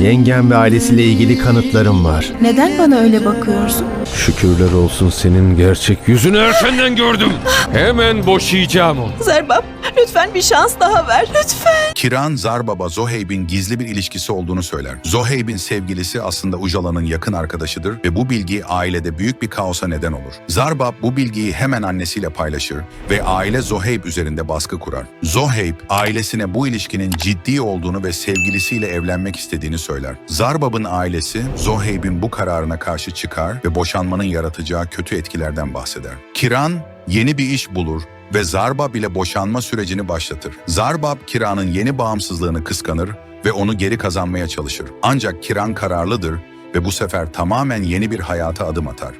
Yengem ve ailesiyle ilgili kanıtlarım var. Neden bana öyle bakıyorsun? Şükürler olsun senin gerçek yüzünü erkenden gördüm. Hemen boşayacağım onu. Zerbab lütfen bir şans daha ver lütfen. Kiran Zarbaba Zoheyb'in gizli bir ilişkisi olduğunu söyler. Zoheyb'in sevgilisi aslında Ujala'nın yakın arkadaşıdır ve bu bilgi ailede büyük bir kaosa neden olur. Zarbab bu bilgiyi hemen annesiyle paylaşır ve aile Zoheyb üzerinde baskı kurar. Zoheyb ailesine bu ilişkinin ciddi olduğunu ve sevgilisiyle evlenmek istediğini söyler. Zarbab'ın ailesi Zoheyb'in bu kararına karşı çıkar ve boşanmanın yaratacağı kötü etkilerden bahseder. Kiran yeni bir iş bulur ve Zarbab ile boşanma sürecini başlatır. Zarbab Kiran'ın yeni bağımsızlığını kıskanır ve onu geri kazanmaya çalışır. Ancak Kiran kararlıdır ve bu sefer tamamen yeni bir hayata adım atar.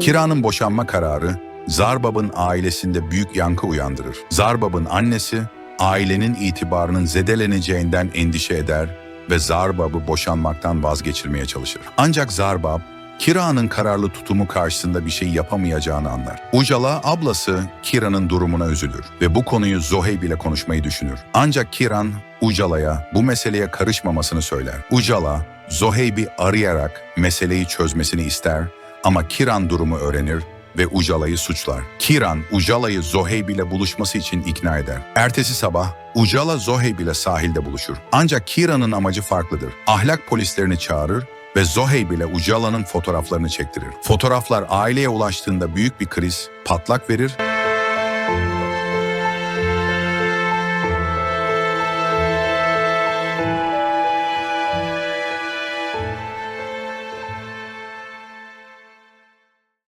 Kiran'ın boşanma kararı Zarbab'ın ailesinde büyük yankı uyandırır. Zarbab'ın annesi ailenin itibarının zedeleneceğinden endişe eder ve Zarbab'ı boşanmaktan vazgeçirmeye çalışır. Ancak Zarbab Kira'nın kararlı tutumu karşısında bir şey yapamayacağını anlar. Ujala ablası Kira'nın durumuna üzülür ve bu konuyu Zoheyb ile konuşmayı düşünür. Ancak Kiran Ujala'ya bu meseleye karışmamasını söyler. Ujala Zoheyb'i arayarak meseleyi çözmesini ister ama Kiran durumu öğrenir ve Ujala'yı suçlar. Kiran, Ujala'yı Zoheyb ile buluşması için ikna eder. Ertesi sabah Ujala Zoheyb ile sahilde buluşur. Ancak Kiran'ın amacı farklıdır. Ahlak polislerini çağırır ve Zoheyb ile Ujala'nın fotoğraflarını çektirir. Fotoğraflar aileye ulaştığında büyük bir kriz patlak verir